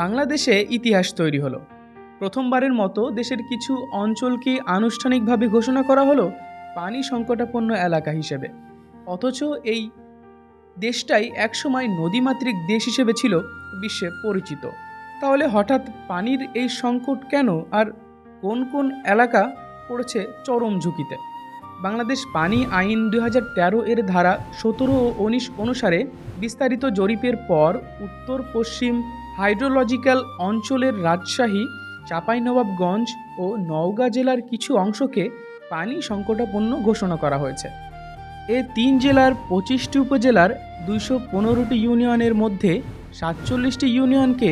বাংলাদেশে ইতিহাস তৈরি হলো। প্রথমবারের মতো দেশের কিছু অঞ্চলকে আনুষ্ঠানিকভাবে ঘোষণা করা হলো পানি সংকটাপন্ন এলাকা হিসেবে। অথচ এই দেশটাই একসময় নদীমাতৃক দেশ হিসেবে ছিল বিশ্বে পরিচিত। তাহলে হঠাৎ পানির এই সংকট কেন আর কোন কোন এলাকা পড়েছে চরম ঝুঁকিতে? বাংলাদেশ পানি আইন দু হাজার তেরো এর ধারা সতেরো ও উনিশ অনুসারে বিস্তারিত জরিপের পর উত্তর পশ্চিম হাইড্রোলজিক্যাল অঞ্চলের রাজশাহী, চাঁপাইনবাবগঞ্জ ও নওগাঁ জেলার কিছু অংশকে পানি সংকটাপন্ন ঘোষণা করা হয়েছে। এ তিন জেলার পঁচিশটি উপজেলার দুইশো পনেরোটি ইউনিয়নের মধ্যে সাতচল্লিশটি ইউনিয়নকে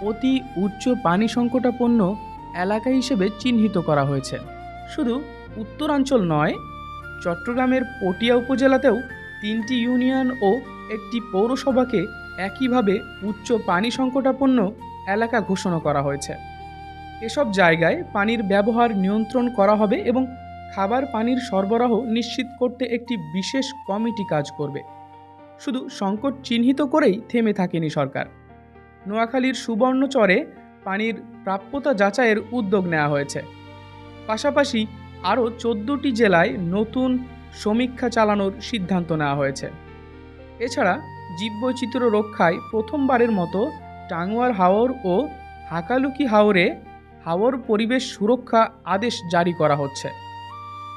অতি উচ্চ পানি সংকটাপন্ন এলাকা হিসেবে চিহ্নিত করা হয়েছে। শুধু উত্তরাঞ্চল নয়, চট্টগ্রামের পটিয়া উপজেলাতেও তিনটি ইউনিয়ন ও একটি পৌরসভাকে একইভাবে উচ্চ পানি সংকটাপন্ন এলাকা ঘোষণা করা হয়েছে। এসব জায়গায় পানির ব্যবহার নিয়ন্ত্রণ করা হবে এবং খাবার পানির সরবরাহ নিশ্চিত করতে একটি বিশেষ কমিটি কাজ করবে। শুধু সংকট চিহ্নিত করেই থেমে থাকেনি সরকার। নোয়াখালীর সুবর্ণচরে পানির প্রাপ্যতা যাচাইয়ের উদ্যোগ নেওয়া হয়েছে। পাশাপাশি আরও চোদ্দোটি জেলায় নতুন সমীক্ষা চালানোর সিদ্ধান্ত নেওয়া হয়েছে। এছাড়া জীববৈচিত্র্য রক্ষায় প্রথমবারের মতো টাঙ্গুয়ার হাওর ও হাকালুকি হাওরে হাওর পরিবেশ সুরক্ষা আদেশ জারি করা হচ্ছে।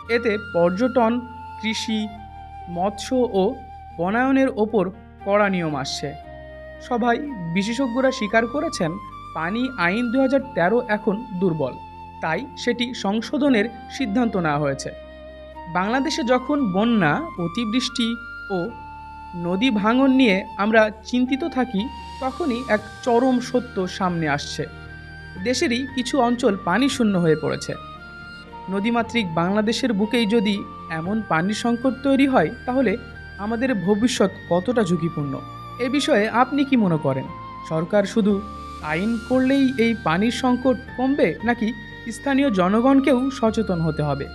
এতে পর্যটন, কৃষি, মৎস্য ও বনায়নের ওপর কড়া নিয়ম আসছে। সভায় বিশেষজ্ঞরা স্বীকার করেছেন, পানি আইন দু হাজার তেরো এখন দুর্বল। তাই সেটি সংশোধনের সিদ্ধান্ত নেওয়া হয়েছে। বাংলাদেশে যখন বন্যা, অতিবৃষ্টি ও নদী ভাঙন নিয়ে আমরা চিন্তিত থাকি, তখনই এক চরম সত্য সামনে আসছে। দেশেরই কিছু অঞ্চল পানি শূন্য হয়ে পড়েছে। নদীমাতৃক বাংলাদেশের বুকেই যদি এমন পানির সংকট তৈরি হয়, তাহলে আমাদের ভবিষ্যৎ কতটা ঝুঁকিপূর্ণ? এ বিষয়ে আপনি কি মনে করেন? সরকার শুধু আইন করলেই এই পানির সংকট কমবে, নাকি স্থানীয় জনগণকেও সচেতন হতে হবে?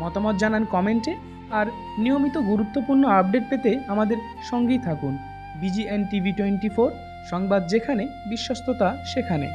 মতামত জানান কমেন্টে। আর নিয়মিত গুরুত্বপূর্ণ আপডেট পেতে আমাদের সঙ্গেই থাকুন। বিজিএন টিভি টোয়েন্টি ফোর, সংবাদ যেখানে, বিশ্বস্ততা সেখানে।